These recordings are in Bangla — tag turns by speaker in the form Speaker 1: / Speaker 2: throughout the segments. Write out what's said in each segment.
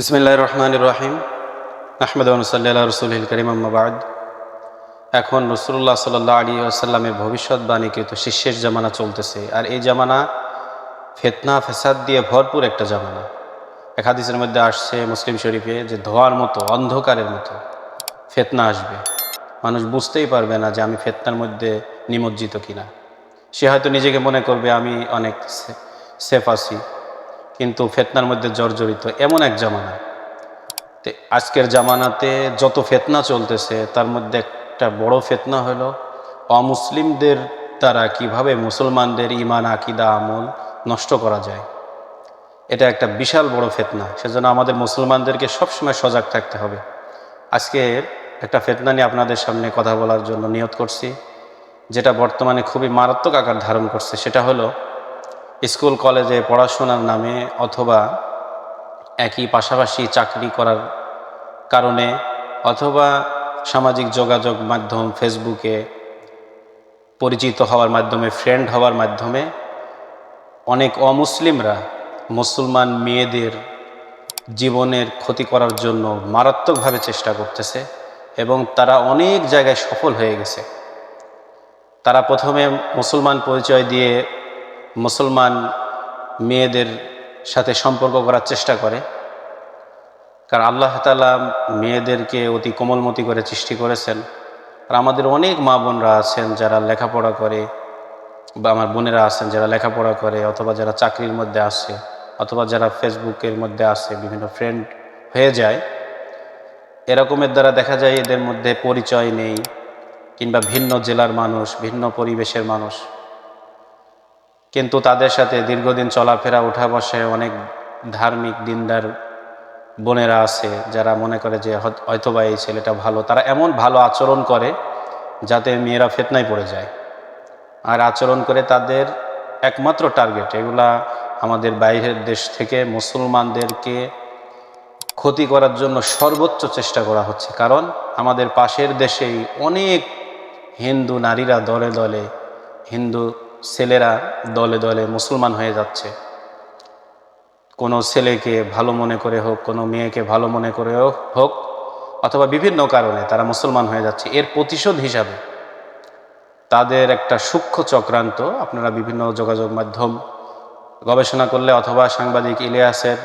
Speaker 1: বিসমিল্লাহ রহমান রহিম আহমেদ সাল্লাহ রসুল করিম আহমাবাদ এখন রসুল্লাহ সাল্লাহ আলী আসাল্লামের তো শিষ্যের জামানা চলতেছে। আর এই জামানা ফেতনা, ফেসাদ দিয়ে ভরপুর একটা জামানা। এক হাদিসের মধ্যে আসছে মুসলিম শরীফে যে ধোয়ার মতো, অন্ধকারের মতো ফেতনা আসবে। মানুষ বুঝতেই পারবে না যে আমি ফেতনার মধ্যে নিমজ্জিত কিনা। সে হয়তো নিজেকে মনে করবে, আমি অনেক সেফ আছি। কিন্তু ফেতনার মধ্যে জর্জরিত এমন এক জামানা। আজকের জামানাতে যত ফেতনা চলতেছে, তার মধ্যে একটা বড় ফেতনা হলো, অমুসলিমদের দ্বারা কীভাবে মুসলমানদের ইমান আকিদা, আমল নষ্ট করা যায়। এটা একটা বিশাল বড় ফেতনা। সেজন্য আমাদের মুসলমানদেরকে সবসময় সজাগ থাকতে হবে। আজকে একটা ফেতনা নিয়ে আপনাদের সামনে কথা বলার জন্য নিয়ত করছি, যেটা বর্তমানে খুবই মারাত্মক আকার ধারণ করছে। সেটা হলো স্কুল, কলেজে পড়াশোনার নামে অথবা একই পাশাপাশি চাকরি করার কারণে অথবা সামাজিক যোগাযোগ মাধ্যম ফেসবুকে পরিচিত হওয়ার মাধ্যমে ফ্রেন্ড হওয়ার মাধ্যমে অনেক অমুসলিমরা মুসলমান মেয়েদের জীবনের ক্ষতি করার জন্য মারাত্মকভাবে চেষ্টা করতেছে এবং তারা অনেক জায়গায় সফল হয়ে গেছে। তারা প্রথমে মুসলমান পরিচয় দিয়ে মুসলমান মেয়েদের সাথে সম্পর্ক করার চেষ্টা করে। কারণ আল্লাহ তালা মেয়েদেরকে অতি কোমলমতি করে সৃষ্টি করেছেন। আর আমাদের অনেক মা বোনরা আছেন যারা লেখাপড়া করে বা আমার বোনেরা আছেন যারা লেখাপড়া করে অথবা যারা চাকরির মধ্যে আসে অথবা যারা ফেসবুকের মধ্যে আসে বিভিন্ন ফ্রেন্ড হয়ে যায়। এরকমের দ্বারা দেখা যায় এদের মধ্যে পরিচয় নেই কিংবা ভিন্ন জেলার মানুষ, ভিন্ন পরিবেশের মানুষ। কিন্তু তাদের সাথে দীর্ঘদিন চলাফেরা, উঠা বসে অনেক ধার্মিক দিনদার বোনেরা আছে যারা মনে করে যে হয়ত- হয়তোবা এই ছেলেটা ভালো। তারা এমন ভালো আচরণ করে যাতে মেয়েরা ফেতনায় পড়ে যায়। আর আচরণ করে তাদের একমাত্র টার্গেট, এগুলা আমাদের বাইরের দেশ থেকে মুসলমানদেরকে ক্ষতি করার জন্য সর্বোচ্চ চেষ্টা করা হচ্ছে। কারণ আমাদের পাশের দেশেই অনেক হিন্দু নারীরা দলে দলে হিন্দু ছেলেরা দলে দলে মুসলমান হয়ে যাচ্ছে। কোনো ছেলেকে ভালো মনে করে হোক, কোনো মেয়েকে ভালো মনে করে হোক অথবা বিভিন্ন কারণে তারা মুসলমান হয়ে যাচ্ছে। এর প্রতিশোধ হিসাবে তাদের একটা সূক্ষ্ম চক্রান্ত আপনারা বিভিন্ন যোগাযোগ মাধ্যম গবেষণা করলে অথবা সাংবাদিক ইলিয়াসের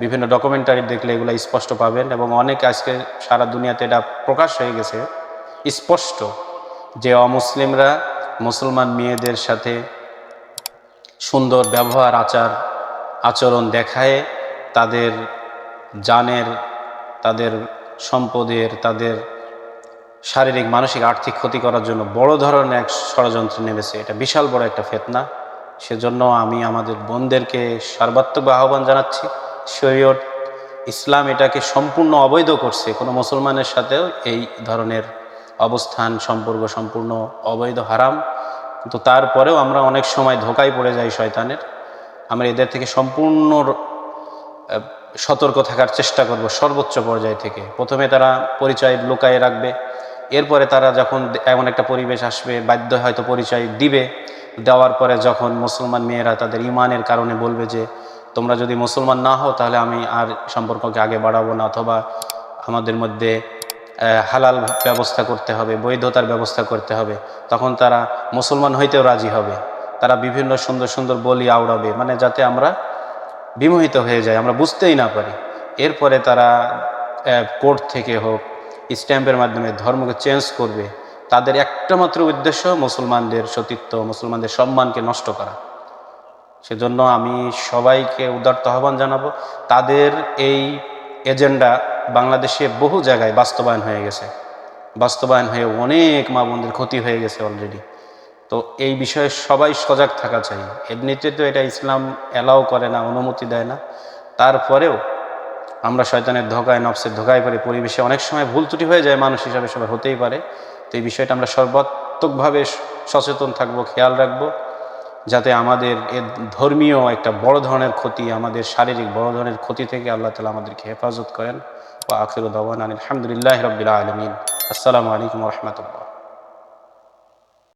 Speaker 1: বিভিন্ন ডকুমেন্টারি দেখলে এগুলো স্পষ্ট পাবেন এবং অনেক আজকে সারা দুনিয়াতে এটা প্রকাশ হয়ে গেছে। স্পষ্ট যে অমুসলিমরা মুসলমান মেয়েদের সাথে সুন্দর ব্যবহার, আচার, আচরণ দেখায়, তাদের জানের, তাদের সম্পদের, তাদের শারীরিক, মানসিক, আর্থিক ক্ষতি করার জন্য বড় ধরনের এক ষড়যন্ত্র নেমেছে। এটা বিশাল বড় একটা ফেতনা। সেজন্য আমি আমাদের বোনদেরকে সর্বাত্মক আহ্বান জানাচ্ছি, শরীয়ত ইসলাম এটাকে সম্পূর্ণ অবৈধ করছে। কোনো মুসলমানের সাথেও এই ধরনের অবস্থান, সম্পর্ক সম্পূর্ণ অবৈধ, হারাম। কিন্তু তারপরেও আমরা অনেক সময় ধোকায় পড়ে যাই শয়তানের। আমরা এদের থেকে সম্পূর্ণ সতর্ক থাকার চেষ্টা করব সর্বোচ্চ পর্যায় থেকে। প্রথমে তারা পরিচয় লুকায়ে রাখবে। এরপরে তারা যখন এমন একটা পরিবেশ আসবে, বাধ্য হয়তো পরিচয় দিবে। দেওয়ার পরে যখন মুসলমান মেয়েরা তাদের ইমানের কারণে বলবে যে, তোমরা যদি মুসলমান না হও, তাহলে আমি আর সম্পর্ককে আগে বাড়াবো না। অথবা আমাদের মধ্যে হালাল ব্যবস্থা করতে হবে, বৈধতার ব্যবস্থা করতে হবে। তখন তারা মুসলমান হইতেও রাজি হবে। তারা বিভিন্ন সুন্দর সুন্দর বলি আওড়াবে মানে যাতে আমরা বিমোহিত হয়ে যায় আমরা বুঝতেই না পারি। এরপরে তারা কোর্ট থেকে হোক, স্ট্যাম্পের মাধ্যমে ধর্মকে চেঞ্জ করবে, তাদের একটা মাত্র উদ্দেশ্য মুসলমানদের সতীত্ব, মুসলমানদের সম্মানকে নষ্ট করা। সেজন্য আমি সবাইকে উদার্ত আহ্বান জানাব, তাদের এই এজেন্ডা বাংলাদেশে বহু জায়গায় বাস্তবায়ন হয়ে গেছে। বাস্তবায়ন হয়ে অনেক মা বোনদের ক্ষতি হয়ে গেছে অলরেডি তো এই বিষয়ে সবাই সজাগ থাকা চাই। এমনিতে তো এটা ইসলাম অ্যালাউ করে না, অনুমতি দেয় না। তারপরেও আমরা শয়তানের ধোকায়, নফসের ধোকায় পড়ে পরিবেশে অনেক সময় ভুল ত্রুটি হয়ে যায় মানুষ হিসাবে সবার হতেই পারে। তো এই বিষয়টা আমরা সর্বাত্মকভাবে সচেতন থাকব, খেয়াল রাখব। যাতে আমাদের এ ধর্মীয় একটা বড় ধরনের ক্ষতি, আমাদের শারীরিক বড় ধরনের ক্ষতি থেকে আল্লাহ তালা আমাদেরকে হেফাজত করেন। ও আখির দাওয়ান আলহামদুলিল্লাহ রবিল আলমিন। আসসালামু আলাইকুম রহমতুল্লাহ।